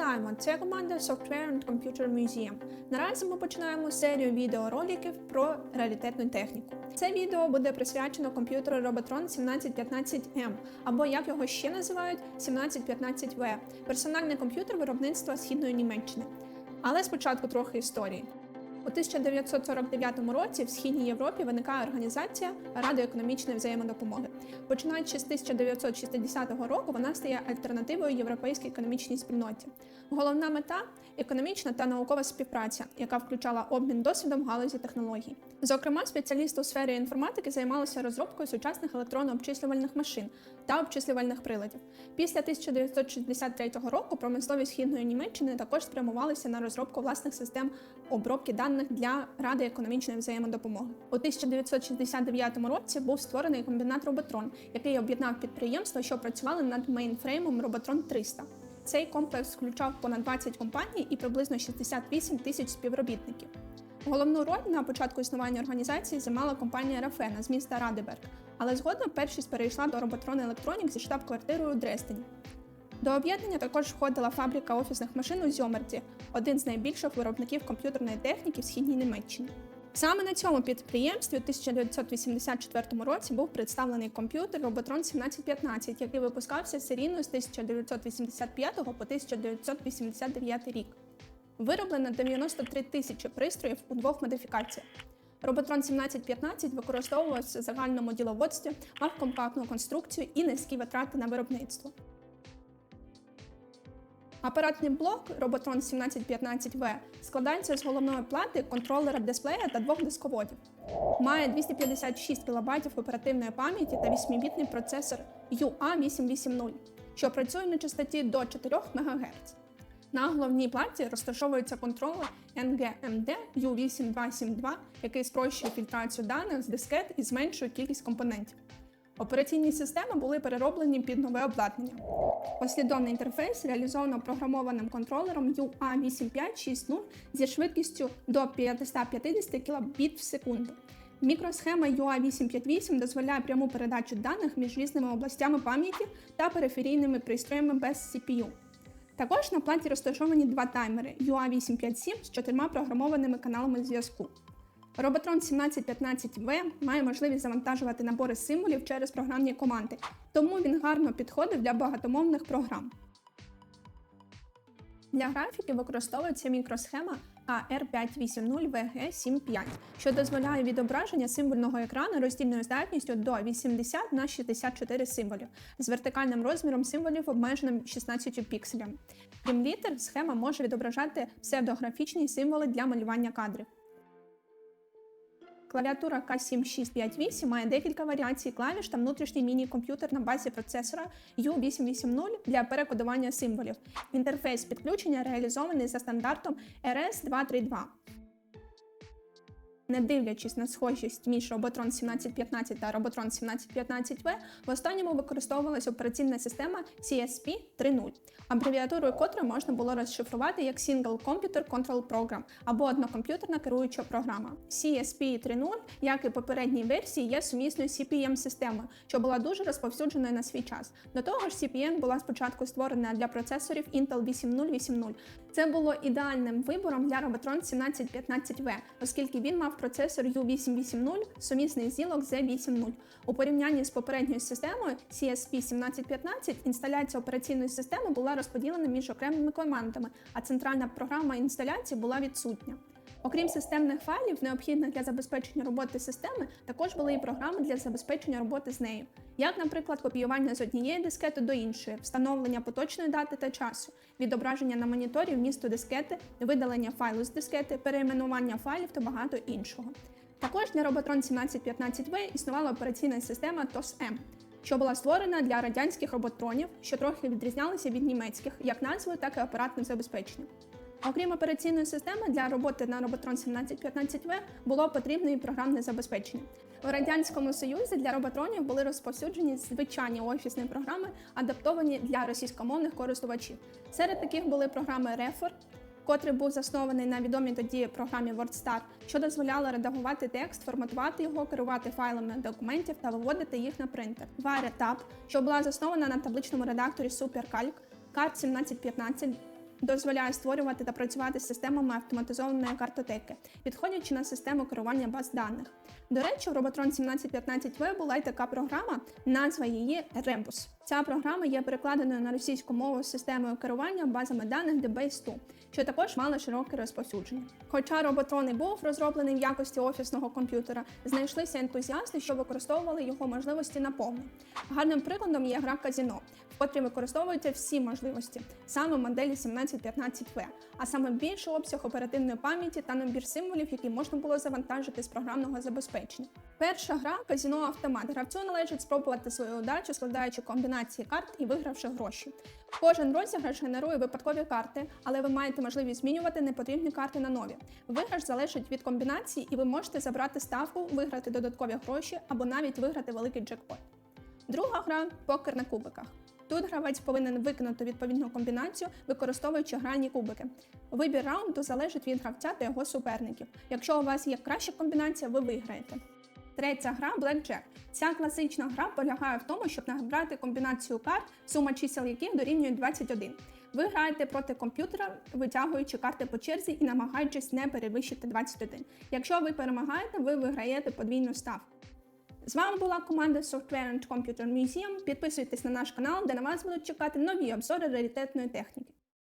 Вітаємо! Це команда Software and Computer Museum. Наразі ми починаємо серію відеороликів про раритетну техніку. Це відео буде присвячено комп'ютеру Robotron 1715M, або як його ще називають 1715V персональний комп'ютер виробництва східної Німеччини. Але спочатку трохи історії. У 1949 році в східній Європі виникає організація Ради економічної взаємодопомоги. Починаючи з 1960 року, вона стає альтернативою європейській економічній спільноті. Головна мета економічна та наукова співпраця, яка включала обмін досвідом галузі технологій. Зокрема, спеціалісти у сфері інформатики займалися розробкою сучасних електронно-обчислювальних машин та обчислювальних приладів. Після 1963 року промислові східної Німеччини також спрямувалися на розробку власних систем обробки даних для Ради економічної взаємодопомоги. У 1969 році був створений комбінат Роботрон, який об'єднав підприємства, що працювали над мейнфреймом Роботрон 300. Цей комплекс включав понад 20 компаній і приблизно 68 тисяч співробітників. Головну роль на початку існування організації займала компанія Рафена з міста Радеберг, але згодом першість перейшла до Роботрон Electronics зі штаб-квартирою у Дрездені. До об'єднання також входила фабрика офісних машин у Зьомерті, один з найбільших виробників комп'ютерної техніки в східній Німеччині. Саме на цьому підприємстві у 1984 році був представлений комп'ютер Robotron 1715, який випускався серійно з 1985 по 1989 рік. Вироблено 93 тисячі пристроїв у двох модифікаціях. Роботрон 1715 використовувався в загальному діловодстві, мав компактну конструкцію і низькі витрати на виробництво. Апаратний блок Robotron 1715V складається з головної плати, контролера дисплея та двох дисководів. Має 256 кБ оперативної пам'яті та 8-бітний процесор UA880, що працює на частоті до 4 МГц. На головній платі розташовується контролер NGMD U8272, який спрощує фільтрацію даних з дискет і зменшує кількість компонентів. Операційні системи були перероблені під нове обладнання. Послідовний інтерфейс реалізовано програмованим контролером UA8560 зі швидкістю до 550 кбіт в секунду. Мікросхема UA858 дозволяє пряму передачу даних між різними областями пам'яті та периферійними пристроями без CPU. Також на платі розташовані два таймери UA857 з чотирма програмованими каналами зв'язку. Роботрон 1715V має можливість завантажувати набори символів через програмні команди, тому він гарно підходить для багатомовних програм. Для графіки використовується мікросхема AR580VG75, що дозволяє відображення символьного екрану роздільною здатністю до 80 на 64 символів з вертикальним розміром символів обмеженим 16 пікселями. Крім літер, схема може відображати псевдографічні символи для малювання кадрів. Клавіатура K7658 має декілька варіацій клавіш та внутрішній міні-комп'ютер на базі процесора U880 для перекодування символів. Інтерфейс підключення реалізований за стандартом RS232. Не дивлячись на схожість між Robotron 1715 та Robotron 1715V, в останньому використовувалася операційна система CSP 3.0, абревіатурою котрої можна було розшифрувати як Single Computer Control Program або однокомп'ютерна керуюча програма. CSP 3.0, як і попередній версії, є сумісною CPM-системою, що була дуже розповсюдженою на свій час. До того ж, CPM була спочатку створена для процесорів Intel 8080. Це було ідеальним вибором для Robotron 1715V, оскільки він мав процесор U880, сумісний зілок Z80. У порівнянні з попередньою системою CSP 1715 інсталяція операційної системи була розподілена між окремими командами, а центральна програма інсталяції була відсутня. Окрім системних файлів, необхідних для забезпечення роботи системи, також були і програми для забезпечення роботи з нею, як, наприклад, копіювання з однієї дискети до іншої, встановлення поточної дати та часу, відображення на моніторі вмісту дискети, видалення файлу з дискети, перейменування файлів та багато іншого. Також для Robotron 1715V існувала операційна система TOS-M, що була створена для радянських роботронів, що трохи відрізнялися від німецьких, як назвою, так і апаратним забезпеченням. Окрім операційної системи, для роботи на Robotron 1715V було потрібне і програмне забезпечення. У радянському союзі для роботронів були розповсюджені звичайні офісні програми, адаптовані для російськомовних користувачів. Серед таких були програми Refor, котрий був заснований на відомій тоді програмі WordStar, що дозволяло редагувати текст, форматувати його, керувати файлами документів та виводити їх на принтер. VireTab, що була заснована на табличному редакторі SuperCalc, CAD 1715 дозволяє створювати та працювати з системами автоматизованої картотеки, підходячи на систему керування баз даних. До речі, в Robotron 1715V була й така програма, назва її Rebus. Ця програма є перекладеною на російську мову з системою керування базами даних DBase 2, що також мала широке розповсюдження. Хоча Robotron і був розроблений в якості офісного комп'ютера, знайшлися ентузіасти, що використовували його можливості наповну. Гарним прикладом є гра Казіно, в котрій використовуються всі можливості, саме моделі 1715V, а саме більший обсяг оперативної пам'яті та набір символів, які можна було завантажити з програмного забезпечення. Перша гра Казіно Автомат. Гравцю належить спробувати свою удачу, складаючи комбінації карт і вигравши гроші. Кожен розіграш генерує випадкові карти, але ви маєте можливість змінювати непотрібні карти на нові. Виграш залежить від комбінації, і ви можете забрати ставку, виграти додаткові гроші або навіть виграти великий джекпот. Друга гра покер на кубиках. Тут гравець повинен виконати відповідну комбінацію, використовуючи грані кубики. Вибір раунду залежить від гравця та його суперників. Якщо у вас є краща комбінація, ви виграєте. Третя гра Blackjack. Ця класична гра полягає в тому, щоб набрати комбінацію карт, сума чисел яких дорівнює 21. Ви граєте проти комп'ютера, витягуючи карти по черзі і намагаючись не перевищити 21. Якщо ви перемагаєте, ви виграєте подвійну ставку. З вами була команда Software and Computer Museum. Підписуйтесь на наш канал, де на вас будуть чекати нові обзори раритетної техніки.